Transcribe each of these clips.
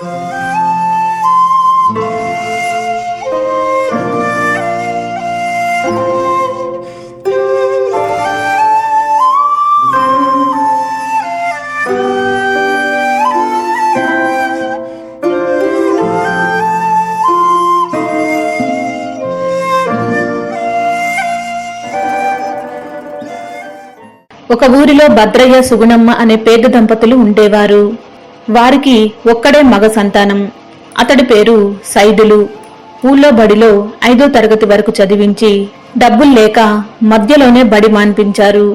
ఒక ఊరిలో భద్రయ్య సుగుణమ్మ అనే పేద దంపతులు ఉండేవారు. వారికి ఒక్కడే మగ సంతానం. అతడి పేరు సైదులు. ఊళ్ళో బడిలో ఐదో తరగతి వరకు చదివించి డబ్బులు లేక మధ్యలోనే బడి మాన్పించారు.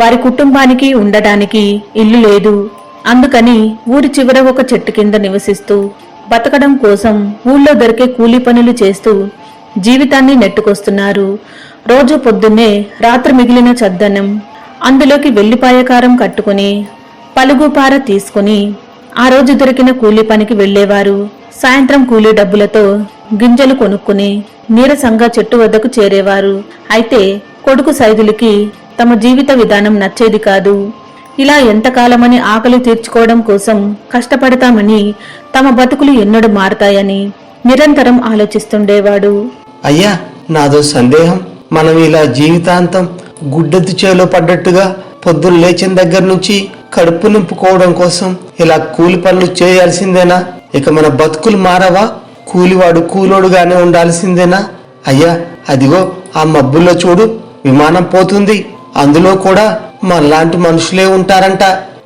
వారి కుటుంబానికి ఉండడానికి ఇల్లు లేదు. అందుకని ఊరి చివర ఒక చెట్టు కింద నివసిస్తూ బతకడం కోసం ఊళ్ళో దొరికే కూలీ పనులు చేస్తూ జీవితాన్ని నెట్టుకొస్తున్నారు. రోజు పొద్దున్నే రాత్రి మిగిలిన చద్దన్నం. అందులోకి వెల్లిపాయకారం కట్టుకుని పలుగుపార తీసుకుని ఆ రోజు దొరికిన కూలీ పనికి వెళ్ళేవారు సాయంత్రం కూలీ డబ్బులతో గింజలు కొనుక్కుని నీరసంగా చెట్టు వద్దకు చేరేవారు. అయితే కొడుకు సైదులకి తమ జీవిత విధానం నచ్చేది కాదు. ఇలా ఎంతకాలమని ఆకలి తీర్చుకోవడం కోసం కష్టపడతామని తమ బతుకులు ఎన్నడూ మారతాయని నిరంతరం ఆలోచిస్తుండేవాడు. అయ్యా నాదో సందేహం. మనం ఇలా జీవితాంతం గుడ్డెద్దు చేలో పడ్డట్టుగా పొద్దున్న లేచిన దగ్గర నుంచి కడుపు నింపుకోవడం కోసం ఇలా కూలి పనులు చేయాల్సిందేనా? ఇక మన బతుకులు మారవా? కూలివాడు కూలోడుగానే ఉండాల్సిందేనా? అయ్యా అదిగో ఆ మబ్బుల్లో చూడు విమానం పోతుంది. అందులో కూడా మనలాంటి మనుషులే ఉంటారంట.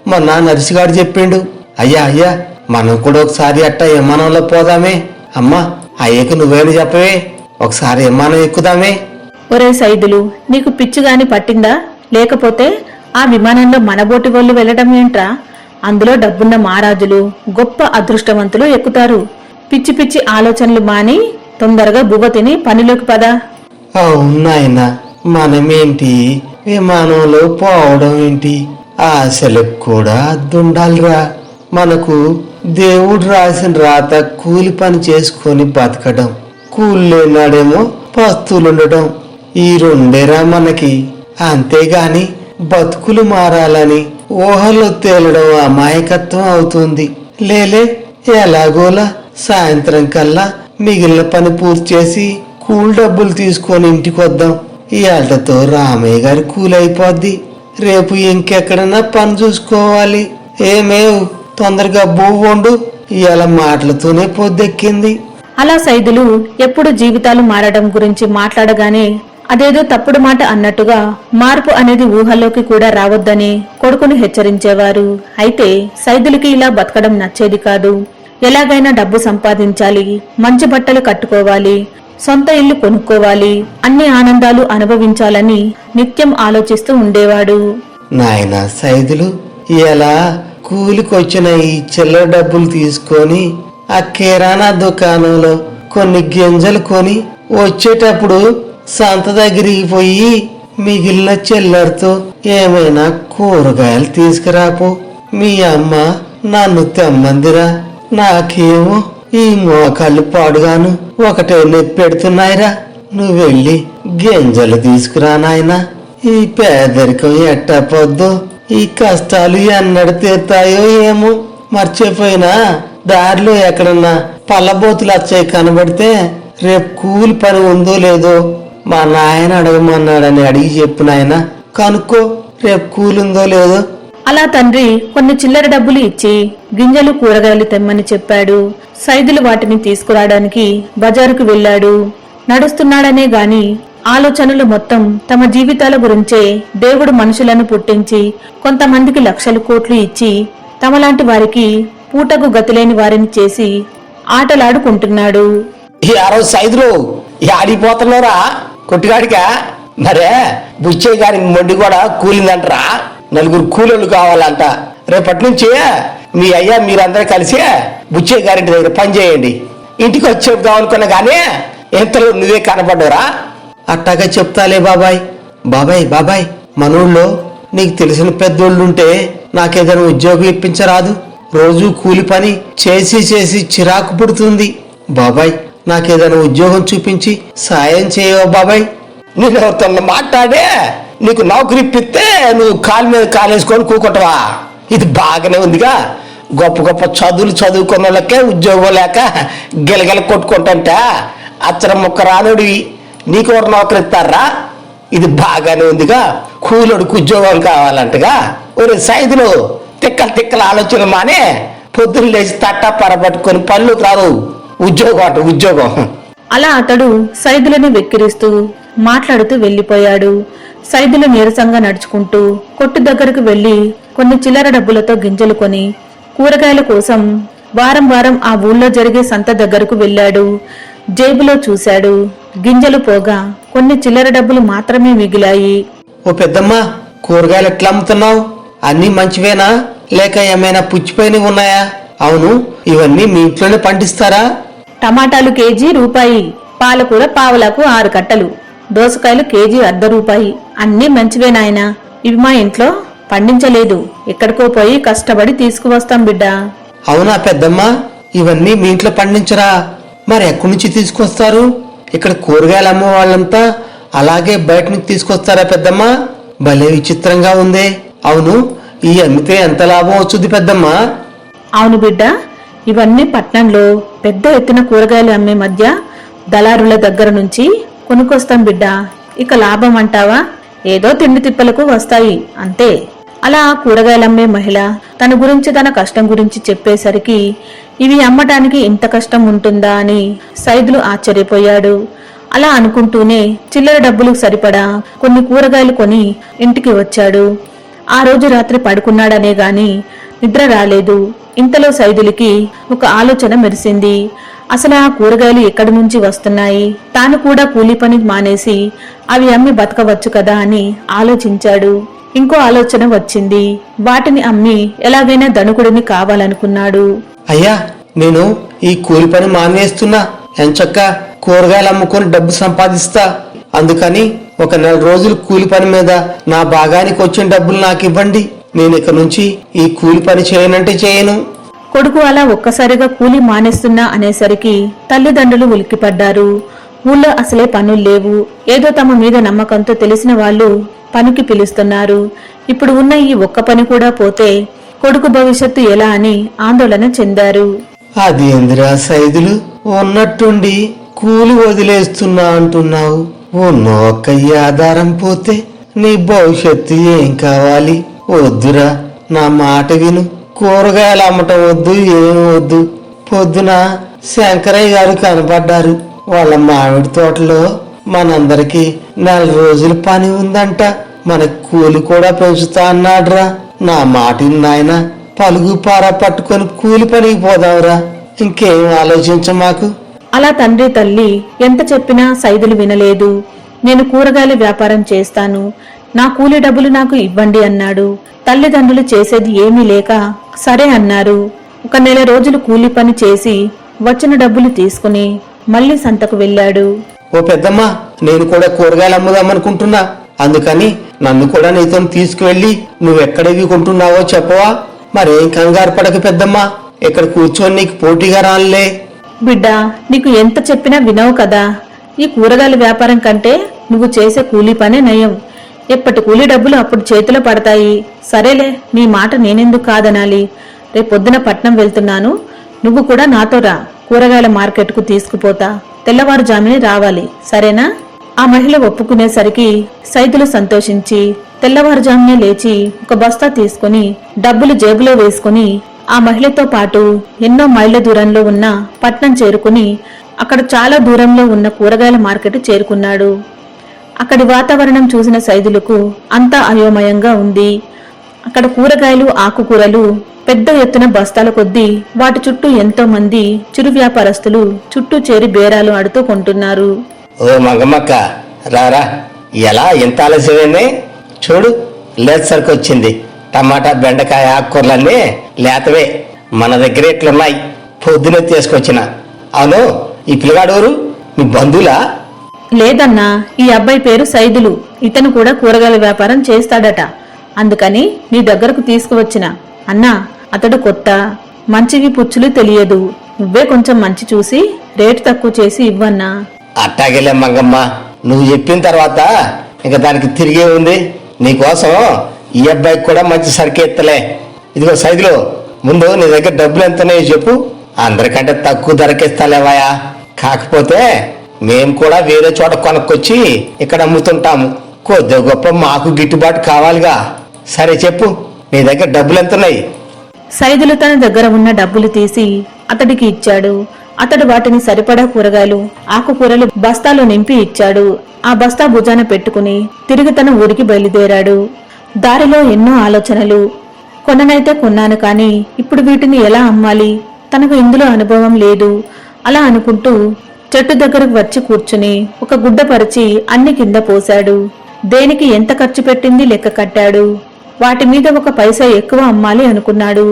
మా నా నర్సిగాడు చెప్పిండు. అయ్యా అయ్యా మనం కూడా ఒకసారి అట్ట విమానంలో పోదామే. అమ్మా అయ్యకు నువ్వేమి చెప్పవే? ఒకసారి విమానం ఎక్కుదామే. ఒరే సైదులు నీకు పిచ్చిగాని పట్టిందా? లేకపోతే ఆ విమానంలో మనబోటి వాళ్ళు వెళ్ళడం ఏంట్రా? అందులో డబ్బున్న మహారాజులు గొప్ప అదృష్టవంతులు ఎక్కుతారు. పిచ్చి పిచ్చి ఆలోచనలు మాని తొందరగా బువ్వ తిని పనిలోకి పదా. అవునాయనా మనమేంటి? విమానంలో పోవడం ఏంటి? ఆశలకు కూడా అద్దుండాలిరా. మనకు దేవుడు రాసిన రాత కూలి పని చేసుకొని బతకడం కూలి లేనాడేమో పస్తులుండడం ఈ రెండేరా మనకి. అంతేగాని బతుకులు మారాలని ఊహల్లో తేలడం అమాయకత్వం అవుతుంది. లేలే ఎలాగోలా సాయంత్రం కల్లా మిగిలిన పని పూర్తి చేసి కూల్ డబ్బులు తీసుకొని ఇంటికి వద్దాం ఇవాళతో రామయ్య గారి కూలి అయిపోద్ది. రేపు ఇంకెక్కడన్నా పని చూసుకోవాలి. ఏమేవ్ తొందరగా బూ వండు. ఇవాళ మాటలతోనే పొద్దెక్కింది. అలా సైదులు ఎప్పుడు జీవితాలు మారడం గురించి మాట్లాడగానే అదేదో తప్పుడు మాట అన్నట్టుగా మార్పు అనేది ఊహల్లోకి కూడా రావద్దని కొడుకుని హెచ్చరించేవారు. అయితే సైదులకి ఇలా బతకడం నచ్చేది కాదు. ఎలాగైనా డబ్బు సంపాదించాలి మంచి బట్టలు కట్టుకోవాలి సొంత ఇల్లు కొనుక్కోవాలి అన్ని ఆనందాలు అనుభవించాలని నిత్యం ఆలోచిస్తూ ఉండేవాడు. నాయన సైదులు ఇలా కూలికొచ్చిన ఈ చిల్లర డబ్బులు తీసుకొని ఆ కిరాణా దుకాణంలో కొన్ని గింజలు కొని వచ్చేటప్పుడు సంత దగ్గరికి పోయి మిగిలిన చిల్లరతో ఏమైనా కూరగాయలు తీసుకురాపో. మీ అమ్మ నన్ను తెమ్మందిరా. నాకేమో ఈ మోకాళ్ళు పాడుగాను. ఒకటే నొప్పి పెడుతున్నాయిరా. నువ్వు వెళ్ళి గింజలు తీసుకురా నాయనా. ఈ పేదరికం ఎట్టా పోద్దో? ఈ కష్టాలు ఎన్నడ తీరుతాయో ఏమో. మర్చిపోయినా దారిలో ఎక్కడన్నా పల్లబోతులు వచ్చాయి కనబడితే రేపు కూలి పని ఉందో లేదో మా నాయన అడగమన్నాడని అడిగి చెప్పు నాయన. కనుక్కో రేపు కూలి ఉందో లేదో. అలా తండ్రి కొన్ని చిల్లర డబ్బులు ఇచ్చి గింజలు కూరగాయలు తెమ్మని చెప్పాడు. సైదులు వాటిని తీసుకురావడానికి బజారుకు వెళ్ళాడు. నడుస్తున్నాడనే గాని ఆలోచనలు మొత్తం తమ జీవితాల గురించే దేవుడు మనుషులను పుట్టించి కొంతమందికి లక్షలు కోట్లు ఇచ్చి తమలాంటి వారికి పూటకు గతిలేని వారిని చేసి ఆటలాడుకుంటున్నాడు. ఈ సైదులు ఆడిపోతున్నారా? కొట్టుగాడికా మరే బుచ్చయ్య గారి మొండి కూడా కూలిందంటరా? నలుగురు కూలోళ్ళు కావాలంట. రేపటి నుంచి మీ అయ్యా మీరందరూ కలిసి బుచ్చయ్య గారింటి దగ్గర పని చేయండి. ఇంటికి వచ్చి చెప్దాం అనుకున్నా కానీ ఎంతలో నువ్వే కనపడ్డరా అట్టాగా చెప్తాలే బాబాయ్. బాబాయ్ బాబాయ్ మనూళ్ళో నీకు తెలిసిన పెద్దోళ్ళుంటే నాకేదైనా ఉద్యోగం ఇప్పించరాదు. రోజు కూలి పని చేసి చేసి చిరాకు పుడుతుంది. బాబాయ్ నాకేదైనా ఉద్యోగం చూపించి సాయం చేయవా బాబాయ్? నేను ఎవరితో మాట్లాడే? నీకు నౌకరి ఇప్పిస్తే నువ్వు కాలు మీద కాలేసుకొని కూకుంటావా? ఇది బాగానే ఉందిగా. గొప్ప గొప్ప చదువులు చదువుకున్న వాళ్ళకే ఉద్యోగం లేక గెలగెల కొట్టుకుంటంట అచ్చరం ముక్క రానుడివి నీకు ఎవరు నౌకరీ ఇస్తారా? ఇది బాగానే ఉందిగా. కూలోడికి ఉద్యోగం కావాలంటగా. ఒరే సైదులు తిక్కల తిక్కల ఆలోచన మానే. పొద్దున్న లేచి తట్ట పరబట్టుకొని పళ్ళు రావు ఉద్యోగం అట ఉద్యోగం. అలా అతడు సైదులను వెక్కిరిస్తూ మాట్లాడుతూ వెళ్ళిపోయాడు సైదులు నీరసంగా నడుచుకుంటూ కొట్టు దగ్గరకు వెళ్ళి కొన్ని చిల్లర డబ్బులతో గింజలు కొని కూరగాయల కోసం వారం వారం ఆ ఊళ్ళో జరిగే సంత దగ్గరకు వెళ్ళాడు. జేబులో చూశాడు. గింజలు పోగా కొన్ని చిల్లర డబ్బులు మాత్రమే మిగిలాయి. ఓ పెద్దమ్మ కూరగాయలు ఎట్లా అమ్ముతున్నావు? అన్నీ మంచివేనా? లేక ఏమైనా పుచ్చిపోయినవి ఉన్నాయా? అవును ఇవన్నీ మీ ఇంట్లోనే పండిస్తారా? టమాటాలు కేజీ రూపాయి పాలకూర పావలకు ఆరు కట్టలు దోసకాయలు కేజీ అర్ధ రూపాయి. అన్నీ మంచివే నాయనా. ఇవి మా ఇంట్లో పండించలేదు. ఎక్కడికో పోయి కష్టపడి తీసుకువస్తాం బిడ్డా. అవునా పెద్దమ్మ? ఇవన్నీ మీ ఇంట్లో పండించరా? మరి ఎక్కడి నుంచి తీసుకొస్తారు? ఇక్కడ కూరగాయలు అమ్మే వాళ్ళంతా అలాగే బయట నుంచి తీసుకొస్తారా పెద్దమ్మ? భలే విచిత్రంగా ఉందే. అవును ఈ అమ్మితే ఎంత లాభం వస్తుంది పెద్దమ్మ? అవును బిడ్డ. ఇవన్నీ పట్నంలో పెద్ద ఎత్తున కూరగాయలు అమ్మే మధ్య దళారుల దగ్గర నుంచి కొనుక్కొస్తాం బిడ్డ ఇక లాభం అంటావా? ఏదో తిండి తిప్పలకు వస్తాయి అంతే. అలా కూరగాయలమ్మే మహిళ తన గురించి తన కష్టం గురించి చెప్పేసరికి ఇవి అమ్మటానికి ఇంత కష్టం ఉంటుందా? అని సైదులు ఆశ్చర్యపోయాడు. అలా అనుకుంటూనే చిల్లర డబ్బులు సరిపడా కొన్ని కూరగాయలు కొని ఇంటికి వచ్చాడు. ఆ రోజు రాత్రి పడుకున్నాడనే గాని నిద్ర రాలేదు. ఇంతలో సైదులకి ఒక ఆలోచన మెరిసింది. అసలు ఆ కూరగాయలు ఎక్కడి నుంచి వస్తున్నాయి? తాను కూడా కూలీ పని మానేసి అవి అమ్మి బతకవచ్చు కదా అని ఆలోచించాడు. ఇంకో ఆలోచన వచ్చింది. వాటిని అమ్మి ఎలాగైనా ధనుకుడిని కావాలనుకున్నాడు. అయ్యా నేను ఈ కూలి పని మానేస్తున్నా. ఎంచక్క కూరగాయలు అమ్ముకొని డబ్బు సంపాదిస్తా. అందుకని ఒక నెల రోజులు కూలి పని మీద నా భాగానికి వచ్చిన డబ్బులు నాకు ఇవ్వండి నేను ఇక నుంచి ఈ కూలి పని చేయనంటే చేయను. కొడుకు అలా ఒక్కసారిగా కూలి మానేస్తున్నా అనేసరికి తల్లిదండ్రులు ఉలిక్కిపడ్డారు. ఊళ్ళో అసలే పనులు లేవు. ఏదో తమ మీద నమ్మకంతో తెలిసిన వాళ్ళు పనికి పిలుస్తున్నారు. ఇప్పుడు ఉన్న ఈ ఒక్క పని కూడా పోతే కొడుకు భవిష్యత్తు ఎలా అని ఆందోళన చెందారు. అదేందిరా సైదులు? ఉన్నట్టుండి కూలి వదిలేస్తున్నా అంటున్నావు. ఉన్న ఒక్క ఆధారం పోతే నీ భవిష్యత్తు ఏం కావాలి? వద్దురా నా మాట విను. కూరగాయలు అమ్మటం వద్దు ఏం వద్దు. పొద్దున శంకరయ్య గారు కనపడ్డారు. వాళ్ళ మామిడి తోటలో మనందరికి నెల రోజులు పని ఉందంట. మన కూలి కూడా పెంచుతా అన్నాడురా. నా మాట నాయన. పలుగు పార పట్టుకొని కూలి పనికి పోదావురా ఇంకేం ఆలోచించ మాకు? అలా తండ్రి తల్లి ఎంత చెప్పినా సైదులు వినలేదు. నేను కూరగాయల వ్యాపారం చేస్తాను. నా కూలి డబ్బులు నాకు ఇవ్వండి అన్నాడు. తల్లిదండ్రులు చేసేది ఏమీ లేక సరే అన్నారు. ఒక నెల రోజులు కూలి పని చేసి వచ్చిన డబ్బులు తీసుకుని మళ్ళీ సంతకు వెళ్ళాడు. ఓ పెద్దమ్మ నేను కూడా కూరగాయలు అమ్ముదామనుకుంటున్నా. అందుకని నన్ను కూడా నీతో తీసుకువెళ్ళి నువ్వెక్కడివి కొంటున్నావో చెప్పవా? మరేం కంగారు పడక పెద్దమ్మా. ఇక్కడ కూర్చొని నీకు పోటీగా రానులే. బిడ్డ నీకు ఎంత చెప్పినా వినవు కదా. ఈ కూరగాయల వ్యాపారం కంటే నువ్వు చేసే కూలీ పనే నయం. ఎప్పటి కూలి డబ్బులు అప్పుడు చేతిలో పడతాయి. సరేలే నీ మాట నేనెందుకు కాదనాలి? రేపొద్దున పట్నం వెళ్తున్నాను. నువ్వు కూడా నాతో రా. కూరగాయల మార్కెట్కు తీసుకుపోతా. తెల్లవారుజామునే రావాలి. సరేనా? ఆ మహిళ ఒప్పుకునేసరికి సైతులు సంతోషించి తెల్లవారుజామునే లేచి ఒక బస్తా తీసుకుని డబ్బులు జేబులో వేసుకుని ఆ మహిళతో పాటు ఎన్నో మైళ్ళ దూరంలో ఉన్న పట్నం చేరుకుని అక్కడ చాలా దూరంలో ఉన్న కూరగాయల మార్కెట్ చేరుకున్నాడు. అక్కడి వాతావరణం చూసిన సైదులకు అంతా అయోమయంగా ఉంది. అక్కడ కూరగాయలు ఆకుకూరలు పెద్ద ఎత్తున బస్తాల కొద్దీ వాటి చుట్టూ ఎంతో మంది చిరు వ్యాపారస్తులు చుట్టూ చేరి బేరాలు ఆడుతూ కొంటున్నారు. ఓ మగమక్క రారా ఎలా ఎంత ఆలస్యమైంది? చూడు లేత సరుకు వచ్చింది. టమాటా బెండకాయ ఆకుకూరలన్నీ లేతవే. మన దగ్గర ఇట్లున్నాయి పొద్దునే తీసుకొచ్చిన. అవును ఈ పిల్లగాడు ఎవరు? మీ బంధువులా? లేదన్నా ఈ అబ్బాయి పేరు సైదులు. ఇతను కూడా కూరగాయల వ్యాపారం చేస్తాడట. అందుకని నీ దగ్గరకు తీసుకువచ్చిన. అన్నా అతడు కొత్త. మంచివి పుచ్చులు తెలియదు. నువ్వే కొంచెం మంచి చూసి రేటు తక్కువ చేసి ఇవ్వన్నా. అట్టాగేలే మంగమ్మ. నువ్వు చెప్పిన తర్వాత ఇక దానికి తిరిగే ఉంది. నీకోసం ఈ అబ్బాయికి కూడా మంచి సరికి ఎత్తలే. ఇదిగో సైదులో ముందు నీ దగ్గర డబ్బులు ఎంతనే చెప్పు. అందరికంటే తక్కువ ధరకిస్తాలేవాయా కాకపోతే మేము కూడా వేరే చోట కొనుక్కొచ్చి ఇక్కడ అమ్ముతుంటాము. కొద్ది గొప్ప మాకు గిట్టుబాటు కావాలిగా. సరే చెప్పు నీ దగ్గర డబ్బులు ఎంతున్నాయి? సైదులు తన దగ్గర ఉన్న డబ్బులు తీసి అతడికి ఇచ్చాడు. అతడు వాటిని సరిపడా కూరగాయలు ఆకుకూరలు బస్తాలో నింపి ఇచ్చాడు. ఆ బస్తా భుజాన పెట్టుకుని తిరిగి తన ఊరికి బయలుదేరాడు. దారిలో ఎన్నో ఆలోచనలు. కొననైతే కొన్నాను కాని ఇప్పుడు వీటిని ఎలా అమ్మాలి? తనకు ఇందులో అనుభవం లేదు. అలా అనుకుంటూ చెట్టు దగ్గరకు వచ్చి కూర్చుని ఒక గుడ్డ పరిచి అన్ని కింద పోశాడు. దేనికి ఎంత ఖర్చు పెట్టింది లెక్క కట్టాడు. వాటి మీద ఒక పైసా ఎక్కువ అమ్మాలి అనుకున్నాడు.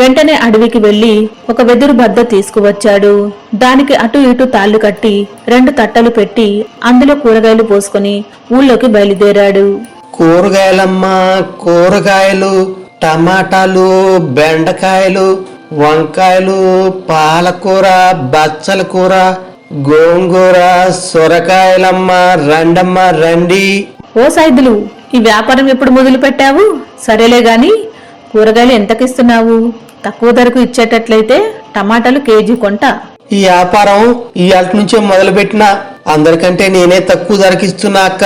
వెంటనే అడవికి వెళ్ళి ఒక వెదురు బద్ద తీసుకువచ్చాడు. దానికి అటు ఇటు తాళ్ళు కట్టి రెండు తట్టలు పెట్టి అందులో కూరగాయలు పోసుకుని ఊళ్ళోకి బయలుదేరాడు. కూరగాయలమ్మా కూరగాయలు టమాటాలు బెండకాయలు వంకాయలు పాలకూర బచ్చల కూర గోంగూర సొరకాయలమ్మ రండమ్మ రండి. ఓ సైదులు ఈ వ్యాపారం ఎప్పుడు మొదలు పెట్టావు సరేలే గాని కూరగాయలు ఎంతకిస్తున్నావు? తక్కువ ధరకు ఇచ్చేటట్లయితే టమాటాలు కేజీ కొంటా. ఈ వ్యాపారం ఈ అల్టి నుంచే మొదలు పెట్టిన అందరికంటే నేనే తక్కువ ధరకిస్తున్నా అక్క.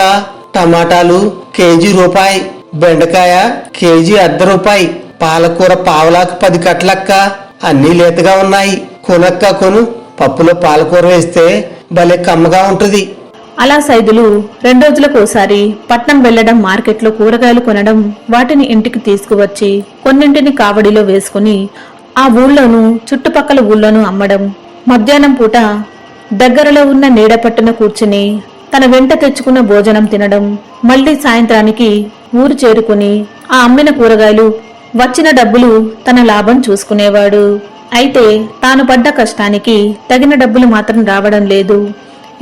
టమాటాలు కేజీ రూపాయి బెండకాయ కేజీ అర్ధ రూపాయి పాలకూర పావలాకు పది కట్లక్క అన్నీ లేతగా ఉన్నాయి. కొనక్క కొను. పప్పులో పాలకూర వేస్తే భలే కమ్మగా ఉంటుంది. అలా సైదులు రెండు రోజులకు ఒకసారి పట్నం వెళ్ళడం మార్కెట్లో కూరగాయలు కొనడం వాటిని ఇంటికి తీసుకువచ్చి కొన్నింటిని కావడిలో వేసుకుని ఆ ఊళ్ళోనూ చుట్టుపక్కల ఊళ్ళోనూ అమ్మడం. మధ్యాహ్నం పూట దగ్గరలో ఉన్న నీడ పట్టున కూర్చుని తన వెంట తెచ్చుకున్న భోజనం తినడం మళ్ళీ సాయంత్రానికి ఊరు చేరుకుని ఆ అమ్మిన కూరగాయలు వచ్చిన డబ్బులు తన లాభం చూసుకునేవాడు. అయితే తాను పడ్డ కష్టానికి తగిన డబ్బులు మాత్రం రావడం లేదు.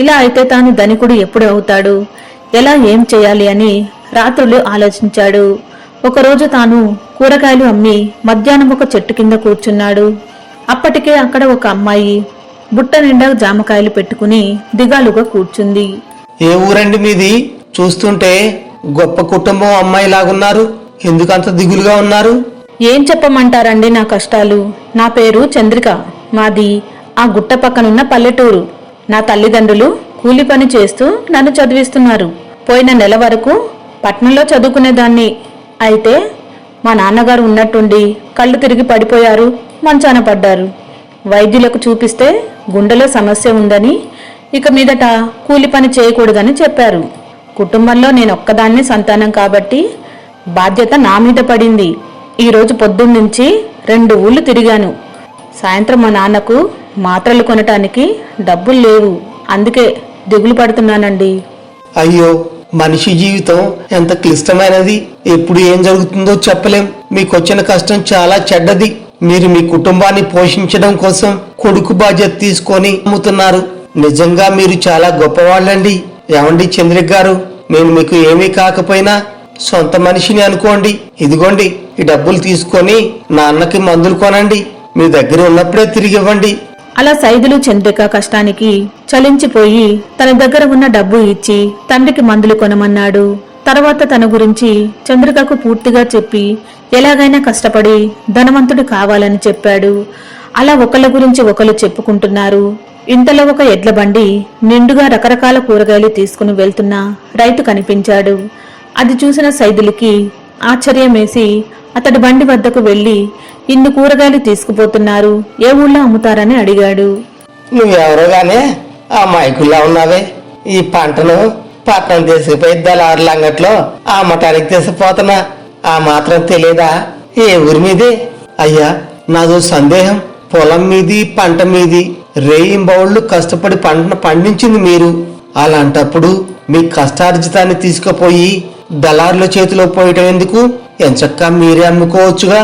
ఇలా అయితే తాను ధనికుడు ఎప్పుడు అవుతాడు? ఎలా ఏం చేయాలి అని రాత్రులు ఆలోచించాడు. ఒకరోజు తాను కూరగాయలు అమ్మి మధ్యాహ్నం ఒక చెట్టు కింద కూర్చున్నాడు. అప్పటికే అక్కడ ఒక అమ్మాయి బుట్ట నిండా జామకాయలు పెట్టుకుని దిగాలుగా కూర్చుంది. ఏ ఊరండి మీది? చూస్తుంటే గొప్ప కుటుంబం అమ్మాయిలాగున్నారు. ఎందుకంత దిగులుగా ఉన్నారు? ఏం చెప్పమంటారండి నా కష్టాలు? నా పేరు చంద్రిక. మాది ఆ గుట్ట పక్కనున్న పల్లెటూరు. నా తల్లిదండ్రులు కూలి పని చేస్తూ నన్ను చదివిస్తున్నారు. పోయిన నెల వరకు పట్నంలో చదువుకునేదాన్ని. అయితే మా నాన్నగారు ఉన్నట్టుండి కళ్ళు తిరిగి పడిపోయారు మంచాన పడ్డారు. వైద్యులకు చూపిస్తే గుండెలో సమస్య ఉందని ఇక మీదట కూలి పని చేయకూడదని చెప్పారు. కుటుంబంలో నేను ఒక్కదాన్ని సంతానం కాబట్టి బాధ్యత నా మీద పడింది. ఈరోజు పొద్దున్నుంచి రెండు ఊళ్ళు తిరిగాను. సాయంత్రం మా నాన్నకు మాత్రలు కొనటానికి డబ్బులు లేవు. అందుకే దిగులు పడుతున్నానండి. అయ్యో మనిషి జీవితం ఎంత క్లిష్టమైనది. ఎప్పుడు ఏం జరుగుతుందో చెప్పలేం. మీకు వచ్చిన కష్టం చాలా చెడ్డది. మీరు మీ కుటుంబాన్ని పోషించడం కోసం కొడుకు బాధ్యత తీసుకొని అమ్ముతున్నారు. నిజంగా మీరు చాలా గొప్పవాళ్ళండి. ఏమండి చంద్రిక్ గారు? నేను మీకు ఏమీ కాకపోయినా సొంత మనిషిని అనుకోండి. ఇదిగోండి ఈ డబ్బులు తీసుకొని నాన్నకి మందులు కొనండి. మీ దగ్గర ఉన్నప్పుడే తిరిగి ఇవ్వండి. అలా సైదులు చంద్రిక కష్టానికి చలించిపోయి తన దగ్గర ఉన్న డబ్బు ఇచ్చి తండ్రికి మందులు కొనమన్నాడు. తర్వాత తన గురించి చంద్రికకు పూర్తిగా చెప్పి ఎలాగైనా కష్టపడి ధనవంతుడు కావాలని చెప్పాడు. అలా ఒకళ్ళ గురించి ఒకరు చెప్పుకుంటున్నారు. ఇంతలో ఒక ఎడ్ల బండి నిండుగా రకరకాల కూరగాయలు తీసుకుని వెళ్తున్న రైతు కనిపించాడు. అది చూసిన సైదులకి ఆశ్చర్యమేసి అతడి బండి వద్దకు వెళ్ళి ఇన్ని కూరగాయలు తీసుకుపోతున్నారు ఏ ఊళ్ళో అమ్ముతారని అడిగాడు. నువ్వెవరో గానే ఆ మైకుల్లా ఉన్నావే. ఈ పంటను పట్నం తీసుకుపోయి దళారుల అంగట్లో అమ్మటానికి తీసుకుపోతున్నా. ఆ మాత్రం తెలియదా ఏ ఊరి మీదే? అయ్యా నాదో సందేహం. పొలం మీది పంట మీది. రేయింబౌళ్ళు కష్టపడి పంటను పండించింది మీరు. అలాంటప్పుడు మీ కష్టార్జితాన్ని తీసుకుపోయి దళారుల చేతిలో పోయటం ఎందుకు ఎంచక్క మీరే అమ్ముకోవచ్చుగా?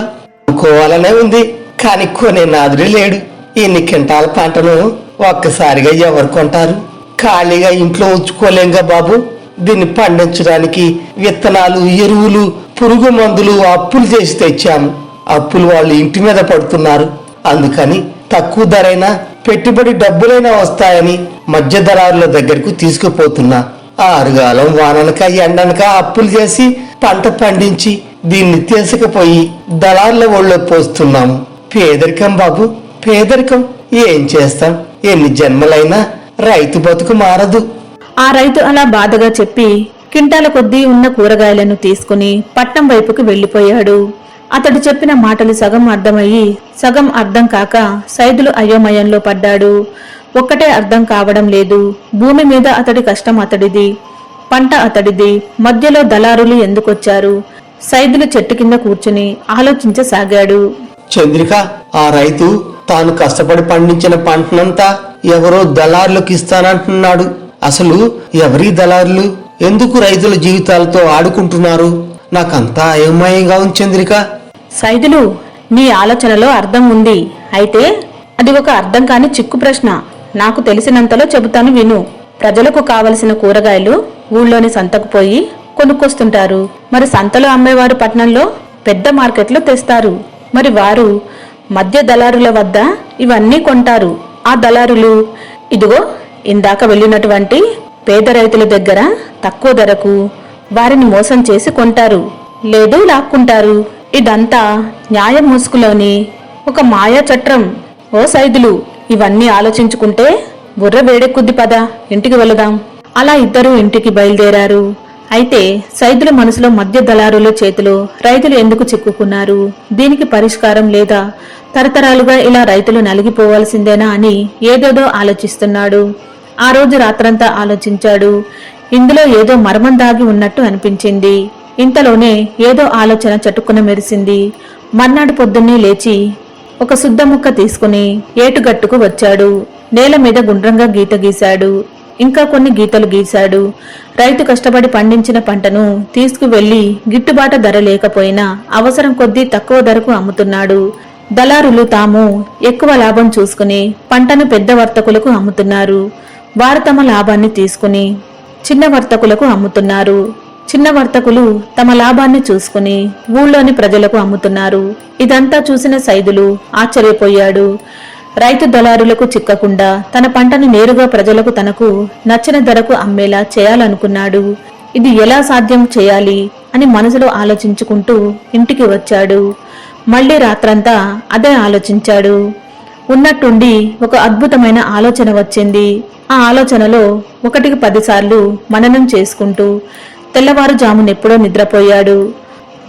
అమ్ముకోవాలనే ఉంది. కానీ కొనే నాదుడే లేడు. ఇన్ని క్వింటాల పంటను ఒక్కసారిగా ఎవరు కొంటారు? ఖాళీగా ఇంట్లో ఉంచుకోలేంగా బాబు. దీన్ని పండించడానికి విత్తనాలు ఎరువులు పురుగు మందులు అప్పులు చేసి తెచ్చాము. అప్పులు వాళ్ళు ఇంటి మీద పడుతున్నారు. అందుకని తక్కువ ధరైనా పెట్టుబడి డబ్బులైనా వస్తాయని మధ్య దళారుల దగ్గరకు తీసుకుపోతున్నా. ఆరుగాలం వాననక ఎండనక అప్పులు చేసి పంట పండించి దీన్ని తీసుకుపోయి దళార్ల ఒళ్ళో పోస్తున్నాము పేదరికం బాబు పేదరికం. ఏం చేస్తాం? ఎన్ని జన్మలైనా రైతు బతుకు మారదు. ఆ రైతు అలా బాధగా చెప్పి కింటాల కొద్దీ ఉన్న కూరగాయలను తీసుకుని పట్నం వైపుకు వెళ్ళిపోయాడు అతడు చెప్పిన మాటలు సగం అర్థమయ్యి సగం అర్థం కాక సైదులు అయోమయంలో పడ్డాడు. ఒక్కటే అర్థం కావడం లేదు. భూమి మీద అతడి కష్టం అతడిది. పంట అతడిది. మధ్యలో దళారులు ఎందుకొచ్చారు? సైదులు చెట్టు కింద కూర్చుని ఆలోచించసాగాడు. చంద్రిక ఆ రైతు తాను కష్టపడి పండించిన పంటనంతా ఎవరో దళారులకు ఇస్తానంటున్నాడు అసలు ఎవరి దళారులు? ఎందుకు రైతుల జీవితాలతో ఆడుకుంటున్నారు? నాకంతా అయోమయంగా ఉంది చంద్రిక. సైదులు నీ ఆలోచనలో అర్థం ఉంది. అయితే అది ఒక అర్థం కాని చిక్కు ప్రశ్న. నాకు తెలిసినంతలో చెబుతాను విను. ప్రజలకు కావలసిన కూరగాయలు ఊళ్ళోని సంతకు పోయి కొనుక్కొస్తుంటారు. మరి సంతలో అమ్మేవారు పట్నంలో పెద్ద మార్కెట్లో తెస్తారు. మరి వారు మధ్య దళారుల వద్ద ఇవన్నీ కొంటారు. ఆ దళారులు ఇదిగో ఇందాక వెళ్ళినటువంటి పేద రైతుల దగ్గర తక్కువ ధరకు వారిని మోసం చేసి కొంటారు. లేదు లాక్కుంటారు. ఇదంతా న్యాయ మూసుకులోని ఒక మాయా చట్రం ఓ సైదులు ఇవన్నీ ఆలోచించుకుంటే బుర్ర వేడెక్కుద్ది పద ఇంటికి వెళదాం. అలా ఇద్దరూ ఇంటికి బయలుదేరారు. అయితే సైదుల మనసులో మధ్య దళారుల చేతిలో రైతులు ఎందుకు చిక్కుకున్నారు? దీనికి పరిష్కారం లేదా? తరతరాలుగా ఇలా రైతులు నలిగిపోవాల్సిందేనా అని ఏదేదో ఆలోచిస్తున్నాడు. ఆ రోజు రాత్రంతా ఆలోచించాడు. ఇందులో ఏదో మర్మం దాగి ఉన్నట్టు అనిపించింది. ఇంతలోనే ఏదో ఆలోచన చటుక్కున మెరిసింది. మర్నాడు పొద్దున్నే లేచి ఒక శుద్ధ ముక్క తీసుకుని ఏటుగట్టుకు వచ్చాడు. నేల మీద గుండ్రంగా గీత గీశాడు. ఇంకా కొన్ని గీతలు గీశాడు. రైతు కష్టపడి పండించిన పంటను తీసుకువెళ్ళి గిట్టుబాటు ధర లేకపోయినా అవసరం కొద్దీ తక్కువ ధరకు అమ్ముతున్నాడు. దళారులు తాము ఎక్కువ లాభం చూసుకుని పంటను పెద్ద వర్తకులకు అమ్ముతున్నారు. వారు తమ లాభాన్ని తీసుకుని చిన్న వర్తకులకు అమ్ముతున్నారు. చిన్న వర్తకులు తమ లాభాన్ని చూసుకుని ఊళ్ళోని ప్రజలకు అమ్ముతున్నారు. ఇదంతా చూసిన సైదులు ఆశ్చర్యపోయాడు. రైతు దళారులకు చిక్కకుండా తన పంటను నేరుగా ప్రజలకు తనకు నచ్చిన ధరకు అమ్మేలా చేయాలనుకున్నాడు. ఇది ఎలా సాధ్యం చేయాలి అని మనసులో ఆలోచించుకుంటూ ఇంటికి వచ్చాడు. మళ్ళీ రాత్రంతా అదే ఆలోచించాడు. ఉన్నట్టుండి ఒక అద్భుతమైన ఆలోచన వచ్చింది. ఆ ఆలోచనలో ఒకటికి పదిసార్లు మననం చేసుకుంటూ తెల్లవారుజామునెప్పుడో నిద్రపోయాడు.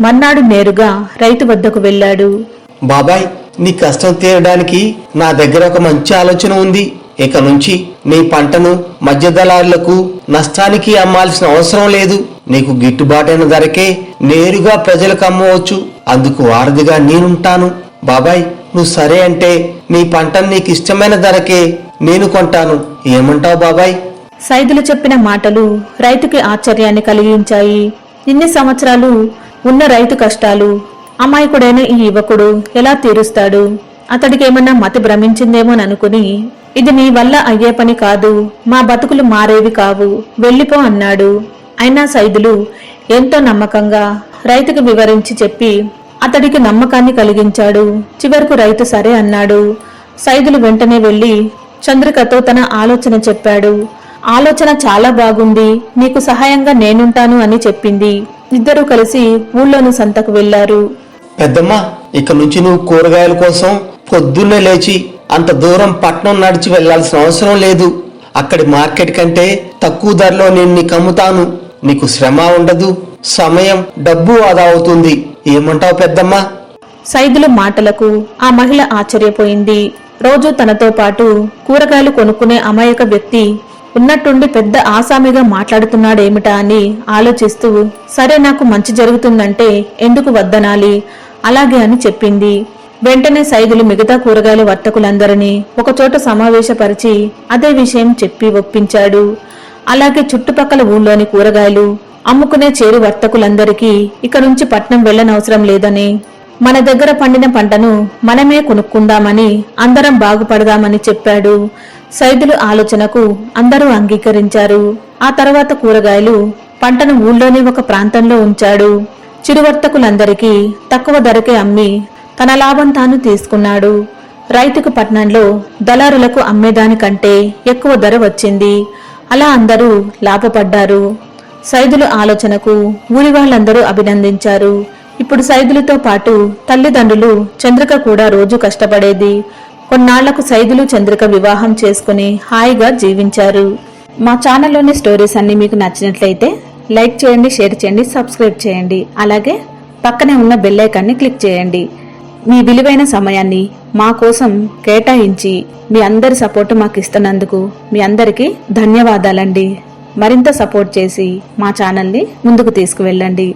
మర్నాడు నేరుగా రైతు వద్దకు వెళ్ళాడు. బాబాయ్ నీ కష్టం తీరడానికి నా దగ్గర ఒక మంచి ఆలోచన ఉంది. ఇక నుంచి నీ పంటను మధ్య దళారులకు నష్టానికి అమ్మాల్సిన అవసరం లేదు. నీకు గిట్టుబాటైన ధరకే నేరుగా ప్రజలకు అమ్మవచ్చు. అందుకు వారధిగా నేనుంటాను. బాబాయ్ నువ్వు సరే అంటే నీ పంటను నీకు ఇష్టమైన ధరకే నేను కొంటాను. ఏమంటావు బాబాయ్? సైదులు చెప్పిన మాటలు రైతుకి ఆశ్చర్యాన్ని కలిగించాయి. ఇన్ని సంవత్సరాలు ఉన్న రైతు కష్టాలు అమాయకుడైన ఈ యువకుడు ఎలా తీరుస్తాడు? అతడికి ఏమన్నా మతి భ్రమించిందేమోననుకుని ఇది నీ వల్ల అయ్యే పని కాదు మా బతుకులు మారేవి కావు వెళ్ళిపో అన్నాడు. అయినా సైదులు ఎంతో నమ్మకంగా రైతుకు వివరించి చెప్పి అతడికి నమ్మకాన్ని కలిగించాడు. చివరకు రైతు సరే అన్నాడు. సైదులు వెంటనే వెళ్ళి చంద్రికతో తన ఆలోచన చెప్పాడు. ఆలోచన చాలా బాగుంది నీకు సహాయంగా నేనుంటాను అని చెప్పింది. ఇద్దరూ కలిసి ఊళ్ళోని సంతకు వెళ్ళారు పెద్దమ్మ ఇక నుంచి నువ్వు కూరగాయల కోసం పొద్దున్నే లేచి అంత దూరం పట్నం నడిచి వెళ్ళాల్సిన అవసరం లేదు. అక్కడి మార్కెట్ కంటే తక్కువ ధరలో నేను నీకు అమ్ముతాను. నీకు శ్రమ ఉండదు సమయం డబ్బు ఆదా అవుతుంది. ఏమంటావు పెద్దమ్మ? సైదుల మాటలకు ఆ మహిళ ఆశ్చర్యపోయింది. రోజు తనతో పాటు కూరగాయలు కొనుక్కునే అమాయక వ్యక్తి ఉన్నట్టుండి పెద్ద ఆసామిగా మాట్లాడుతున్నాడేమిటా అని ఆలోచిస్తూ సరే నాకు మంచి జరుగుతుందంటే ఎందుకు వద్దనాలి? అలాగే అని చెప్పింది. వెంటనే సైదులు మిగతా కూరగాయల వర్తకులందరినీ ఒకచోట సమావేశపరిచి అదే విషయం చెప్పి ఒప్పించాడు. అలాగే చుట్టుపక్కల ఊళ్ళోని కూరగాయలు అమ్ముకునే చేరు వర్తకులందరికీ ఇక నుంచి పట్నం వెళ్ళనవసరం లేదని మన దగ్గర పండిన పంటను మనమే కొనుక్కుందామని అందరం బాగుపడదామని చెప్పాడు. సైదులు ఆలోచనకు అందరూ అంగీకరించారు. ఆ తర్వాత కూరగాయలు పంటను ఊళ్ళోని ఒక ప్రాంతంలో ఉంచాడు. చిరువర్తకులందరికీ తక్కువ ధరకే అమ్మి తన లాభం తాను తీసుకున్నాడు. రైతుకు పట్నంలో దళారులకు అమ్మేదానికంటే ఎక్కువ ధర వచ్చింది. అలా అందరూ లాభపడ్డారు. సైదుల ఆలోచనకు ఊరి వాళ్ళందరూ అభినందించారు. ఇప్పుడు సైదులతో పాటు తల్లిదండ్రులు చంద్రిక కూడా రోజు కష్టపడేది. కొన్నాళ్ళకు సైదులు చంద్రిక వివాహం చేసుకుని హాయిగా జీవించారు. మా ఛానల్లోని స్టోరీస్ అన్ని మీకు నచ్చినట్లయితే లైక్ చేయండి షేర్ చేయండి సబ్స్క్రైబ్ చేయండి. అలాగే పక్కనే ఉన్న బెల్లైకాన్ని క్లిక్ చేయండి. మీ విలువైన సమయాన్ని మా కోసం కేటాయించి మీ అందరి సపోర్ట్ మాకు ఇస్తున్నందుకు మీ అందరికీ ధన్యవాదాలండి. మరింత సపోర్ట్ చేసి మా ఛానల్ని ముందుకు తీసుకువెళ్ళండి.